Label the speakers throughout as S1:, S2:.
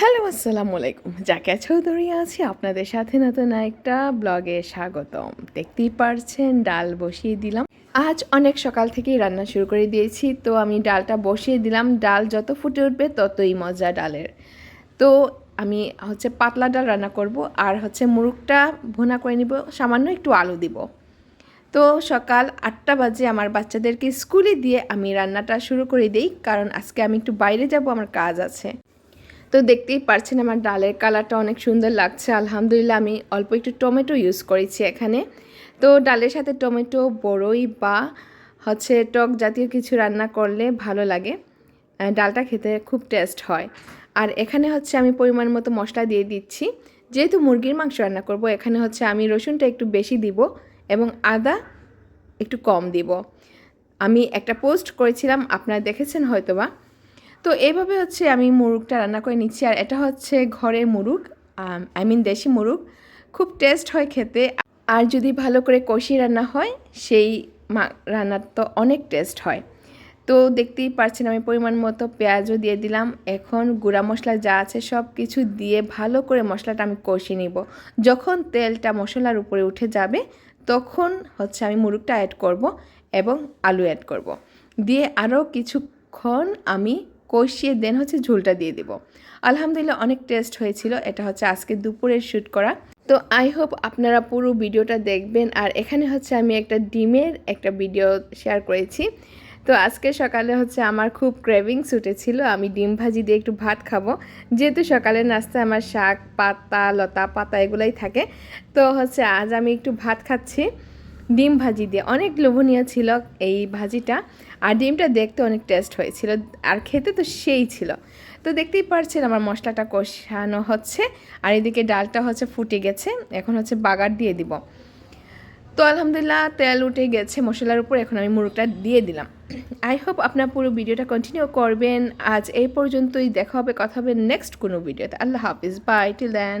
S1: Hello, আসসালামু আলাইকুম। যাকে চৌধুরী আছি আপনাদের সাথে নতুন একটা ব্লগে স্বাগতম। দেখতেই পারছেন, ডাল বসিয়ে দিলাম। আজ অনেক সকাল থেকেই রান্না শুরু করে দিয়েছি, তো আমি ডালটা বসিয়ে দিলাম। ডাল যত ফুটে উঠবে ততই মজা ডালের। তো আমি হচ্ছে পাতলা ডাল রান্না করব, আর হচ্ছে মুরগটা ভুনা করে নিব, সামান্য একটু আলু দিব। তো সকাল আটটা বাজে আমার বাচ্চাদেরকে স্কুলে দিয়ে আমি রান্নাটা শুরু করে দিই, কারণ আজকে আমি একটু বাইরে যাব, আমার কাজ আছে। তো দেখতেই পারছেন আমার ডালের কালারটা অনেক সুন্দর লাগছে। আলহামদুলিল্লাহ আমি অল্প একটু টমেটো ইউজ করেছি এখানে। তো ডালের সাথে টমেটো, বড়ই বা হচ্ছে টক জাতীয় কিছু রান্না করলে ভালো লাগে। ডালটা খেতে খুব টেস্ট হয়। আর এখানে হচ্ছে আমি পরিমাণ মতো মশলা দিয়ে দিচ্ছি। যেহেতু মুরগির মাংস রান্না করব, এখানে হচ্ছে আমি রসুনটা একটু বেশি দিব এবং আদা একটু কম দিব। আমি একটা পোস্ট করেছিলাম, আপনারা দেখেছেন হয়তোবা। তো এইভাবে হচ্ছে আমি মুরগটা রান্না করে নিচ্ছি। আর এটা হচ্ছে ঘরের মুরগ আই মিন দেশি মুরগ খুব টেস্ট হয় খেতে। আর যদি ভালো করে কষিয়ে রান্না হয়, সেই রান্নার তো অনেক টেস্ট হয়। তো দেখতেই পাচ্ছেন আমি পরিমাণ মতো পেঁয়াজও দিয়ে দিলাম। এখন গুঁড়া মশলা যা আছে সব কিছু দিয়ে ভালো করে মশলাটা আমি কষিয়ে নিব। যখন তেলটা মশলার উপরে উঠে যাবে, তখন হচ্ছে আমি মুরগটা অ্যাড করব এবং আলু অ্যাড করব। দিয়ে আরও কিছুক্ষণ আমি কষিয়ে দেন হচ্ছে ঝোলটা দিয়ে দিব। আলহামদুলিল্লাহ অনেক টেস্ট হয়েছিল। এটা হচ্ছে আজকে দুপুরের শ্যুট করা। তো আই হোপ আপনারা পুরো ভিডিওটা দেখবেন। আর এখানে হচ্ছে আমি একটা ডিমের একটা ভিডিও শেয়ার করেছি। তো আজকে সকালে হচ্ছে আমার খুব ক্রেভিংস উঠেছিল। আমি ডিম ভাজি দিয়ে একটু ভাত খাব। যেহেতু সকালে নাস্তায় আমার শাক, পাতা, লতা পাতা এগুলাই থাকে। তো হচ্ছে আজ আমি একটু ভাত খাচ্ছি। ডিম ভাজি দিয়ে। অনেক লোভনীয় ছিল এই ভাজিটা। আর ডিমটা দেখতে অনেক টেস্ট হয়েছিল। আর খেতে তো সেই ছিল। তো দেখতেই পারছেন আমার মশলাটা কষানো হচ্ছে। আর এদিকে ডালটা হচ্ছে ফুটে গেছে। এখন হচ্ছে বাগার দিয়ে দিব। তো আলহামদুলিল্লাহ তেল উঠে গেছে মশলার উপর। এখন আমি মুরগটা দিয়ে দিলাম। আই হোপ আপনার পুরো ভিডিওটা কন্টিনিউ করবেন। আজ এই পর্যন্তই। দেখা হবে, কথা হবে নেক্সট কোনো ভিডিওতে। আল্লাহ হাফিজ। বাই টিল দেন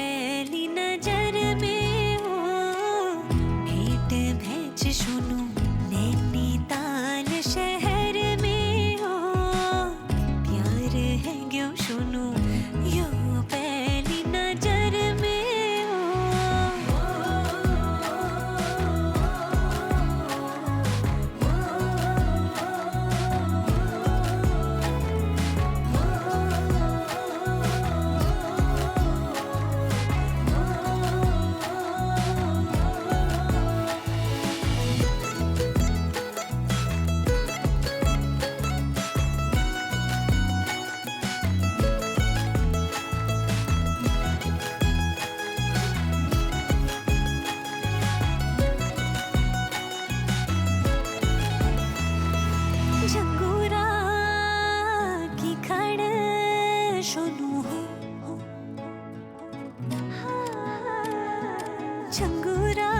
S2: जंगूरा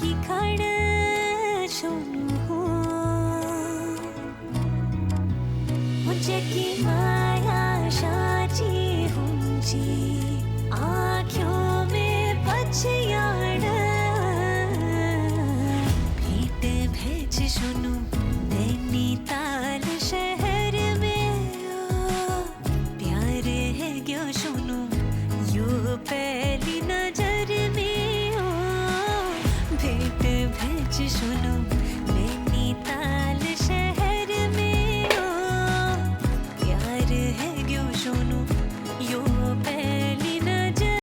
S2: की खड़ सोनू हो मुझे की माया शाची हुंची आँखों में पछयाड़ भेंट भेज सुन